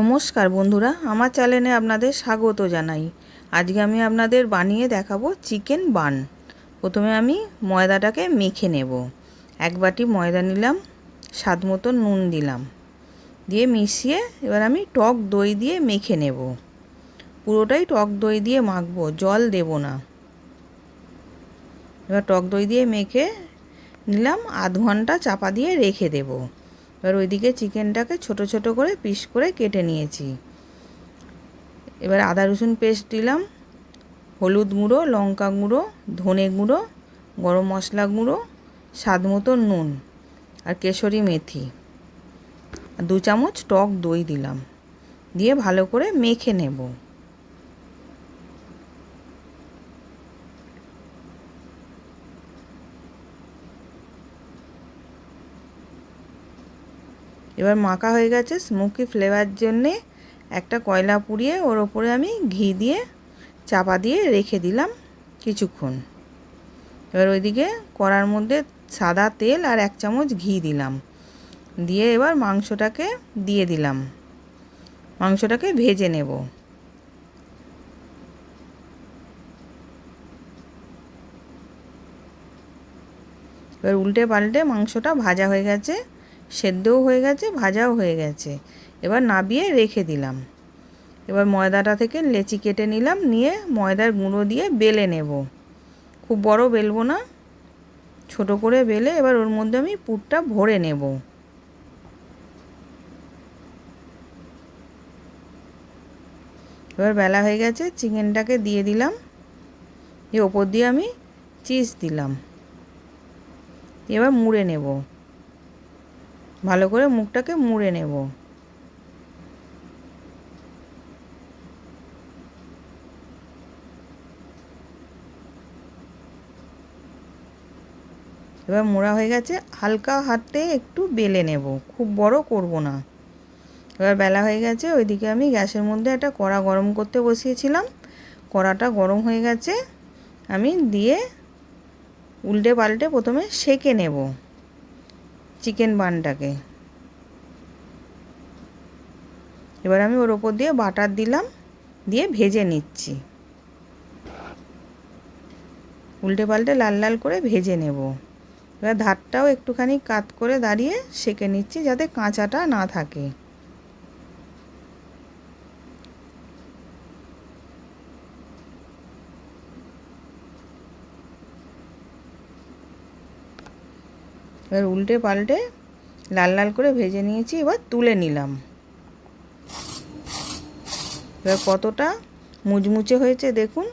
নমস্কার বন্ধুরা, আমার চ্যানেলে আপনাদের স্বাগত জানাই। আজকে আমি আপনাদের বানিয়ে দেখাবো চিকেন বান। প্রথমে আমি ময়দাটাকে মেখে নেব। এক বাটি ময়দা নিলাম, স্বাদ মতো নুন দিলাম। দিয়ে মিশিয়ে এবার আমি টক দই দিয়ে মেখে নেব। পুরোটাই টক দই দিয়ে মাখবো, জল দেব না। এবার টক দই দিয়ে মেখে নিলাম আধ ঘণ্টা চাপা দিয়ে রেখে দেবো। এবার ওইদিকে চিকেনটাকে ছোট ছোট করে পিস করে কেটে নিয়েছি। এবার আদা রসুন পেস্ট দিলাম, হলুদ গুঁড়ো, লঙ্কা গুঁড়ো, ধনে গুঁড়ো, গরম মশলা গুঁড়ো, স্বাদ মতো নুন আর কেশরি মেথি। আর দু চামচ টক দই দিলাম, দিয়ে ভালো করে মেখে নেব। এবার মাখা হয়ে গেছে স্মোকি ফ্লেভার জন্যে একটা কয়লা পুড়িয়ে ওর ওপরে আমি ঘি দিয়ে, চাপা দিয়ে রেখে দিলাম কিছুক্ষণ। এবার ওইদিকে কড়ার মধ্যে সাদা তেল আর এক চামচ ঘি দিলাম। দিয়ে এবার মাংসটাকে দিয়ে দিলাম। মাংসটাকে ভেজে নেব। এবার উল্টে পাল্টে মাংসটা ভাজা হয়ে গেছে। সেদ্ধও হয়ে গেছে, ভাজাও হয়ে গেছে। এবার নাবিয়ে রেখে দিলাম। এবার ময়দাটা থেকে লেচি কেটে নিলাম, নিয়ে ময়দার গুঁড়ো দিয়ে বেলে নেব। খুব বড় বেলবো না, ছোট করে বেলে এবার ওর মধ্যে আমি পুরটা ভরে নেব। এবার বেলা হয়ে গেছে, চিকেনটাকে দিয়ে দিলাম। দিয়ে ওপর দিয়ে আমি চিজ দিলাম। এবার মুড়ে নেব। ভালো করে মুখটাকে মুড়ে নেব। এবার মোড়া হয়ে গেছে, হালকা হাতে একটু বেলে নেব, খুব বড় করব না। এবার বেলা হয়ে গেছে, ওইদিকে আমি গ্যাসের মধ্যে একটা কড়া গরম করতে বসিয়েছিলাম। কড়াটা গরম হয়ে গেছে, আমি দিয়ে উল্টে পাল্টে প্রথমে সেকে নেব। চিকেন বানটাকে। এবার আমি ওর ওপর দিয়ে বাটার দিলাম, দিয়ে ভেজে নিচ্ছি। উল্টে পাল্টে লাল লাল করে ভেজে নেব। এবার ধারটাও একটুখানি কাত করে দাঁড়িয়ে সেকে নিচ্ছি যাতে কাঁচাটা না থাকে। এবার উল্টে পাল্টে লাল লাল করে ভেজে নিয়েছি, এবার তুলে নিলাম। এবার কতটা মুচমুচে হয়েছে দেখুন।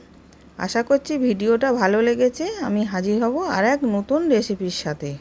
আশা করছি ভিডিওটা ভালো লেগেছে, আমি হাজির হব আর এক নতুন রেসিপির সাথে।